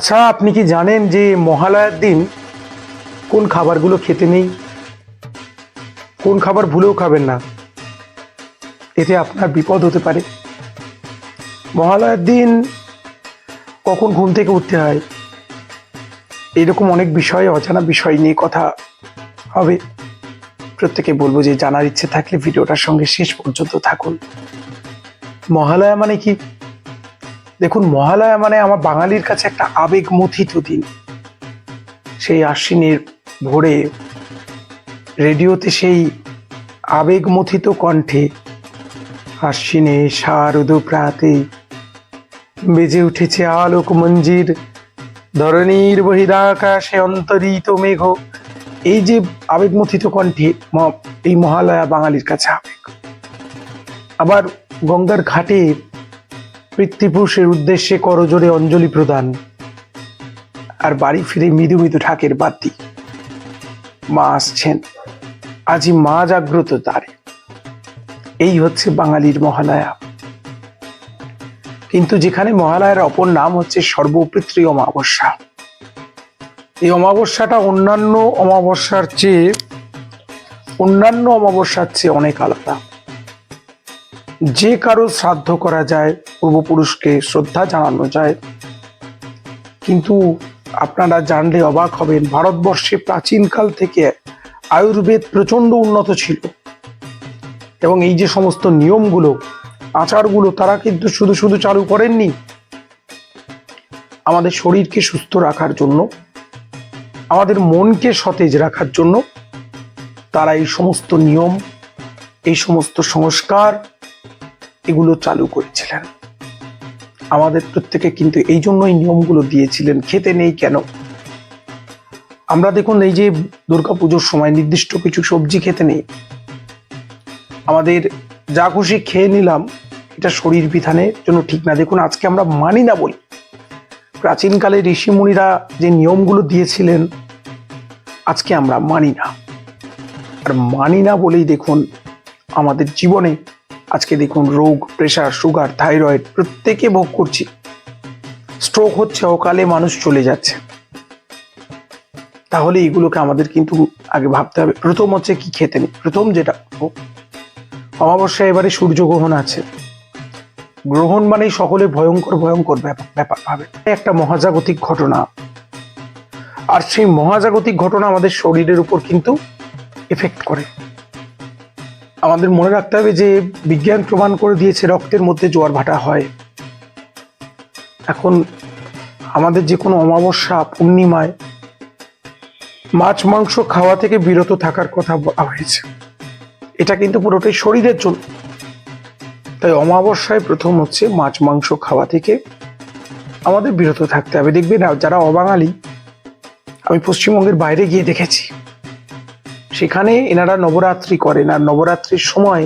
আচ্ছা আপনি কি জানেন যে মহালয়ার দিন কোন খাবারগুলো খেতে নেই? কোন খাবার ভুলেও খাবেন না? এতে আপনার বিপদ হতে পারে। মহালয়ার দিন কখন ঘুম থেকে উঠতে হয়? এরকম অনেক বিষয়, অজানা বিষয় নিয়ে কথা হবে। প্রত্যেকে বলব যে জানার ইচ্ছে থাকলে ভিডিওটার সঙ্গে শেষ পর্যন্ত থাকুন। মহালয়া মানে কি? দেখুন, মহালয়া মানে আমার বাঙালির কাছে একটা আবেগ মথিত দিন। সেই আশ্বিনের ভোরে রেডিওতে সেই আবেগ মথিত কণ্ঠে আশ্বিনে শারদ প্রাতে বেজে উঠেছে আলোক মঞ্জির ধরণীর বহিরাকাশে অন্তরিত মেঘ। এই যে আবেগমথিত কণ্ঠে এই মহালয়া বাঙালির কাছে আবেগ। আবার গঙ্গার ঘাটে পিতৃপুরুষের উদ্দেশ্যে করজোড়ে অঞ্জলি প্রদান। আর বাড়ি ফিরে মৃদু মৃদু ঢাকের বাতি। মা আসছেন। আজই মা জাগ্রত তারে। এই হচ্ছে বাঙালির মহালয়া। কিন্তু যেখানে মহালয়ার অপর নাম হচ্ছে সর্বপিতৃ অমাবস্যা। এই অমাবস্যাটা অন্যান্য অমাবস্যার চেয়ে অন্যান্য অমাবস্যার চেয়ে অনেক আলাদা। যে কারও শ্রাদ্ধ করা যায়, পূর্বপুরুষকে শ্রদ্ধা জানানো যায়। কিন্তু আপনারা জানলে অবাক হবেন, ভারতবর্ষে প্রাচীনকাল থেকে আয়ুর্বেদ প্রচণ্ড উন্নত ছিল। এবং এই যে সমস্ত নিয়মগুলো, আচারগুলো, তারা কিন্তু শুধু শুধু চালু করেননি, আমাদের শরীরকে সুস্থ রাখার জন্য, আমাদের মনকে সতেজ রাখার জন্য, তারা এই সমস্ত নিয়ম, এই সমস্ত সংস্কার এগুলো চালু করেছিলেন। আমাদের প্রত্যেকে কিন্তু এই জন্যই নিয়মগুলো দিয়েছিলেন, খেতে নেই কেন? আমরা দেখুন এই যে দুর্গাপুজোর সময় নির্দিষ্ট কিছু সবজি খেতে নেই। আমাদের যা খুশি খেয়ে নিলাম, এটা শরীর বিধানের জন্য ঠিক না। দেখুন আজকে আমরা মানি না বলি। প্রাচীনকালে ঋষিমুনিরা যে নিয়মগুলো দিয়েছিলেন, আজকে আমরা মানি না। আর মানি না বলেই দেখুন আমাদের জীবনে আজকে দেখুন রোগ, প্রেশার সুগার থাইরয়েড প্রত্যেকে ভোগ করছি। স্ট্রোক হচ্ছে, অকালে মানুষ চলে যাচ্ছে। তাহলে এগুলোকে আমাদের কিন্তু আগে ভাবতে হবে। প্রথম হচ্ছে কি খেতে নেই? প্রথম যেটা, অমাবস্যা এবারে সূর্যগ্রহণ আছে। গ্রহণ মানেই সকলে ভয়ঙ্কর ভয়ঙ্কর ব্যাপার ব্যাপার ভাবে। একটা মহাজাগতিক ঘটনা। আর সেই মহাজাগতিক ঘটনা আমাদের শরীরের উপর কিন্তু এফেক্ট করে। আমাদের মনে রাখতে হবে যে বিজ্ঞান প্রমাণ করে দিয়েছে রক্তের মধ্যে জোয়ার ভাটা হয়। এখন আমাদের যে কোনো অমাবস্যা, পূর্ণিমায় মাছ, মাংস খাওয়া থেকে বিরত থাকার কথা বলা হয়েছে। এটা কিন্তু পুরোটাই শরীরের জন্য। তাই অমাবস্যায় প্রথম হচ্ছে মাছ, মাংস খাওয়া থেকে আমাদের বিরত থাকতে হবে। দেখবেন, যারা অবাঙালি, আমি পশ্চিমবঙ্গের বাইরে গিয়ে দেখেছি। সেখানে এনারা নবরাত্রি করেন আর নবরাত্রির সময়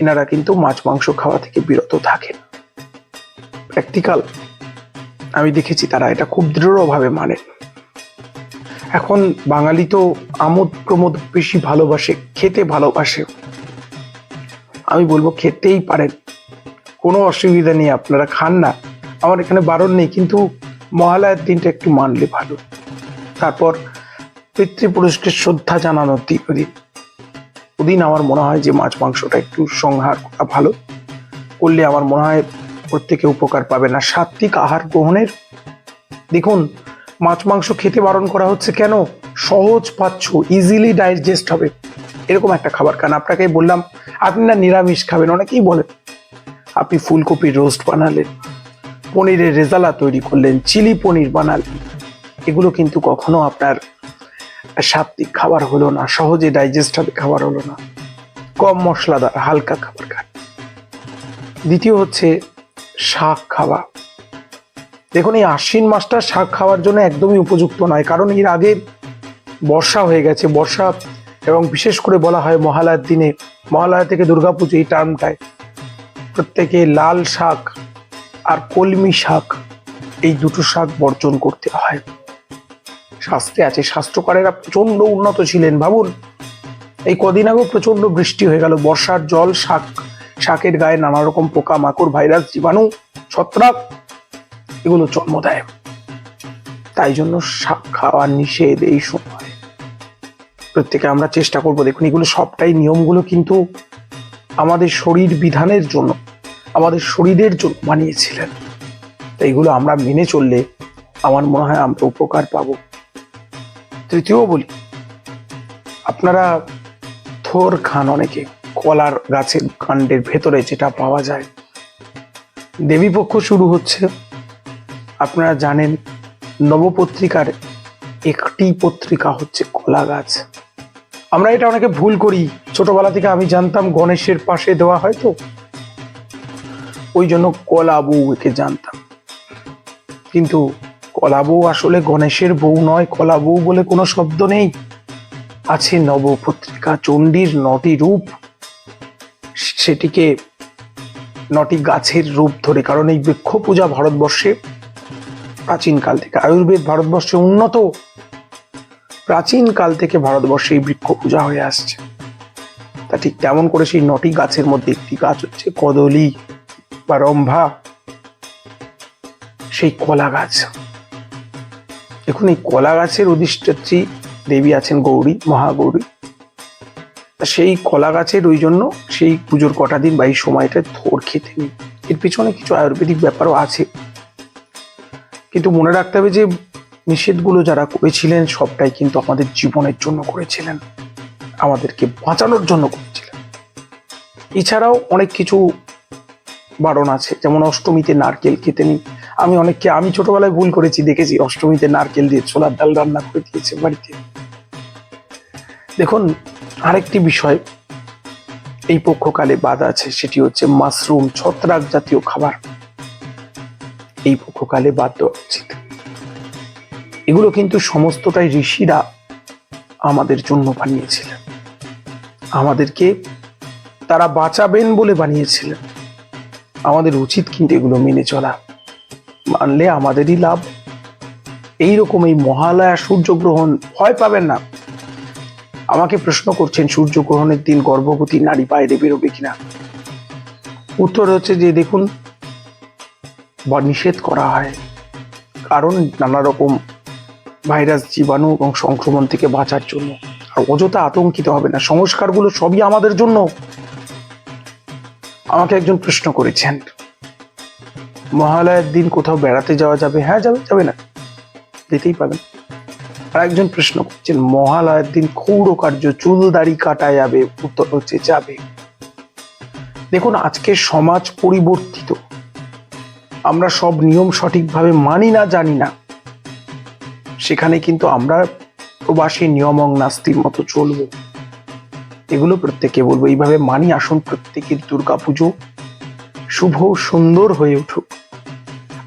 এনারা কিন্তু মাছ, মাংস খাওয়া থেকে বিরত থাকেন। প্র্যাকটিক্যাল আমি দেখেছি তারা এটা খুব দৃঢ়ভাবে মানেন। এখন বাঙালি তো আমোদ প্রমোদ বেশি ভালোবাসে, খেতে ভালোবাসে আমি বলব খেতেই পারেন। কোনো অসুবিধা নেই, আপনারা খান না। আমার এখানে বারণ নেই, কিন্তু মহালয়ার দিনটা একটু মানলে ভালো। তারপর পিতৃপুরুষকে শ্রদ্ধা জানানোর দিন। ওদিন ওদিন আমার মনে হয় যে মাছ মাংসটা একটু সংহার করা ভালো। করলে আমার মনে হয় প্রত্যেকে উপকার পাবে না। সাত্বিক আহার গ্রহণের, দেখুন, মাছ মাংস খেতে বারণ করা হচ্ছে কেন? সহজ পাচ্ছ ইজিলি ডাইজেস্ট হবে। এরকম একটা খাবার। খান আপনাকে বললাম, আপনি না নিরামিষ খাবেন, অনেকেই বলেন, আপনি ফুলকপির রোস্ট বানালেন, পনিরের রেজালা তৈরি করলেন চিলি পনির বানালেন। এগুলো কিন্তু কখনো আপনার সাত্বিক খাবার হলো না, সহজে ডাইজেস্ট হবে, খাবার হলো না। কম মশলাদার, হালকা খাবার খান। দ্বিতীয় হচ্ছে শাক খাওয়া। দেখুন, এই আশ্বিন মাসটা শাক খাওয়ার জন্য একদমই উপযুক্ত নয়, কারণ এর আগে বর্ষা হয়ে গেছে। বর্ষা এবং বিশেষ করে বলা হয় মহালয়ার দিনে, মহালয়া থেকে দুর্গাপুজো এই টার্মটায় প্রত্যেকে লাল শাক আর কলমি শাক, এই দুটো শাক বর্জন করতে হয়। শাস্ত্রে আছে, শাস্ত্রকারেরা প্রচণ্ড উন্নত ছিলেন, ভাবুন। এই কদিন আগেও প্রচণ্ড বৃষ্টি হয়ে গেল, বর্ষার জল, শাক, শাকের গায়ে নানা রকম পোকা, মাকড়, ভাইরাস, জীবাণু, ছত্রাক, এগুলো জন্ম দেয়। তাই জন্য শাক খাওয়া নিষেধ এই সময়। প্রত্যেকে আমরা চেষ্টা করব, দেখুন, এগুলো সবটাই নিয়মগুলো কিন্তু আমাদের শরীর বিধানের জন্য, আমাদের শরীরের জন্য বানিয়েছিলেন তাই এগুলো আমরা মেনে চললে আমার মনে হয় আমরা উপকার পাবো। তৃতীয় বলি, আপনারা থোর খান অনেকে, কলার গাছের কাণ্ডের ভেতরে যেটা পাওয়া যায়। দেবীপক্ষ শুরু হচ্ছে। আপনারা জানেন, নবপত্রিকার একটি পত্রিকা হচ্ছে কলা গাছ। আমরা এটা অনেকে ভুল করি। ছোটবেলা থেকে আমি জানতাম, গণেশের পাশে দেওয়া হয় তো। ওই জন্য কলা বউ একে জানতাম। কিন্তু কলা বউ আসলে গণেশের বউ নয় কলা বউ বলে কোনো শব্দ নেই। আছে নবপত্রিকা চণ্ডীর নটি রূপ। সেটিকে নটি গাছের রূপ ধরে, কারণ এই বৃক্ষ পূজা ভারতবর্ষে প্রাচীনকাল থেকে, আয়ুর্বেদ ভারতবর্ষে উন্নত। প্রাচীন কাল থেকে ভারতবর্ষে এই বৃক্ষ পূজা হয়ে আসছে। তা ঠিক তেমন করে সেই নটি গাছের মধ্যে একটি গাছ হচ্ছে কদলী বা রম্ভা। সেই কলা গাছ। দেখুন, এই কলা গাছের অধিষ্ঠাত্রী দেবী আছেন গৌরী, মহাগৌরী। সেই কলা গাছের ওই জন্য সেই পুজোর কটা দিন বা এই সময়টা থোর খেতে নেই। এর পিছনে কিছু আয়ুর্বেদিক ব্যাপারও আছে। কিন্তু মনে রাখতে হবে যে নিষেধগুলো যারা করেছিলেন, সবটাই কিন্তু আমাদের জীবনের জন্য করেছিলেন। আমাদেরকে বাঁচানোর জন্য করেছিলেন। এছাড়াও অনেক কিছু বারণ আছে। যেমন অষ্টমীতে নারকেল খেতে নেই আমি অনেককে, আমি ছোটবেলায় ভুল করেছি, দেখেছি, অষ্টমীতে নারকেল দিয়ে ছোলার ডাল রান্না করে দিয়েছে বাড়িতে। দেখুন, আরেকটি বিষয়, এই পক্ষকালে বাদ আছে, সেটি হচ্ছে মাশরুম ছত্রাক জাতীয় খাবার। এই পক্ষকালে বাদ দেওয়া উচিত। এগুলো কিন্তু সমস্তটাই ঋষিরা আমাদের জন্য বানিয়েছিলেন। আমাদেরকে তারা বাঁচাবেন বলে বানিয়েছিলেন। আমাদের উচিত কিন্তু এগুলো মেনে চলা। মানলে আমাদেরই লাভ। এইরকম এই মহালয়া সূর্যগ্রহণ ভয় পাবেন না। আমাকে প্রশ্ন করছেন, সূর্যগ্রহণের দিন গর্ভবতী নারী বাইরে বেরোবে কিনা? উত্তর হচ্ছে যে, দেখুন, বা নিষেধ করা হয়। কারণ নানা রকম ভাইরাস, জীবাণু এবং সংক্রমণ থেকে বাঁচার জন্য। আর অযথা আতঙ্কিত হবে না। সংস্কারগুলো সবই আমাদের জন্য। আমাকে একজন প্রশ্ন করেছেন মহালয়ের দিন কোথাও বেড়াতে যাওয়া যাবে? হ্যাঁ যাবে যাবে না। যেতেই পারেন আর একজন প্রশ্ন করছেন, মহালয়ের দিন ক্ষৌর কার্য চুল দাড়ি কাটা যাবে, উত্তর হচ্ছে যাবে। দেখুন আজকে সমাজ পরিবর্তিত। আমরা সব নিয়ম সঠিকভাবে মানি না, জানি না। সেখানে কিন্তু আমরা প্রবাসী, নিয়মং নাস্তির মতো চলবো। এগুলো প্রত্যেকে বলব, এইভাবে মানি আসুন প্রত্যেকের দুর্গাপুজো। শুভ, সুন্দর হয়ে উঠুক।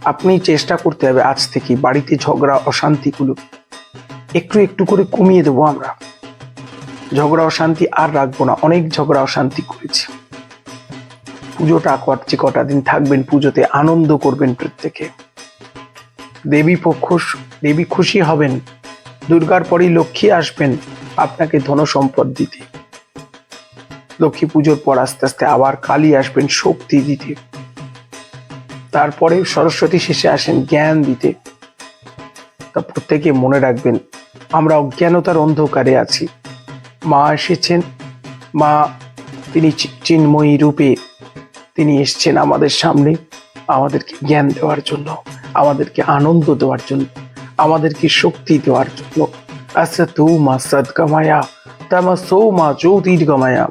আপনি চেষ্টা করতে হবে আজ থেকে বাড়িতে ঝগড়া, অশান্তিগুলো। একটু একটু করে কমিয়ে দেবো আমরা। ঝগড়া, অশান্তি আর রাখব না। অনেক ঝগড়া, অশান্তি করেছি। পুজোটা করছে কটা দিন থাকবেন পুজোতে আনন্দ করবেন প্রত্যেকে। দেবী পক্ষ দেবী খুশি হবেন। দুর্গার পরই লক্ষ্মী আসবেন আপনাকে ধন সম্পদ দিতে। লক্ষ্মী পুজোর পর আস্তে আস্তে আবার কালী আসবেন শক্তি দিতে। তারপরে সরস্বতী শেষে আসেন জ্ঞান দিতে। তা প্রত্যেকে মনে রাখবেন, আমরা অজ্ঞানতার অন্ধকারে আছি। মা এসেছেন, মা তিনি চিন্ময়ী রূপে তিনি এসছেন আমাদের সামনে, আমাদেরকে জ্ঞান দেওয়ার জন্য, আমাদেরকে আনন্দ দেওয়ার জন্য, আমাদেরকে শক্তি দেওয়ার জন্য। আচ্ছা তু মা সদগমায়া তামা সৌ মা জ্যোতির্গমায়া।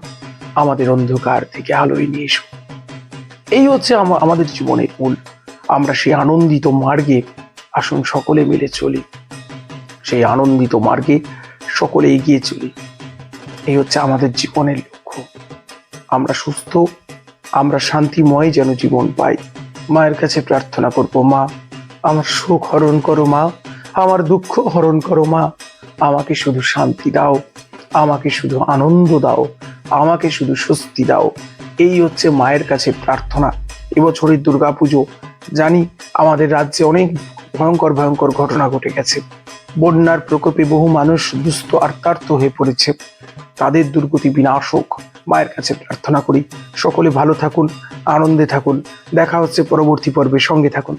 আমাদের অন্ধকার থেকে আলোয় নিয়ে এসো। এই হচ্ছে আমা- আমাদের জীবনের মূল আমরা সেই আনন্দিত মার্গে আসুন সকলে মিলে চলি। সেই আনন্দিত মার্গে সকলে এগিয়ে চলি। এই হচ্ছে আমাদের জীবনের লক্ষ্য। আমরা সুস্থ, আমরা শান্তিময় যেন জীবন পাই। মায়ের কাছে প্রার্থনা করব, মা, আমার সুখ হরণ করো, মা। আমার দুঃখ হরণ করো, মা। আমাকে শুধু শান্তি দাও। আমাকে শুধু আনন্দ দাও। আমাকে শুধু স্বস্তি দাও। এই হচ্ছে মায়ের কাছে প্রার্থনা। এবছরের দুর্গাপুজো। জানি আমাদের রাজ্যে অনেক ভয়ঙ্কর ভয়ঙ্কর ঘটনা ঘটে গেছে। বন্যার প্রকোপে বহু মানুষ দুস্থ আর্তার্থ হয়ে পড়েছে। তাদের দুর্গতি বিনাশ হোক। মায়ের কাছে প্রার্থনা করি। সকলে ভালো থাকুন, আনন্দে থাকুন। দেখা হচ্ছে পরবর্তী পর্বে। সঙ্গে থাকুন।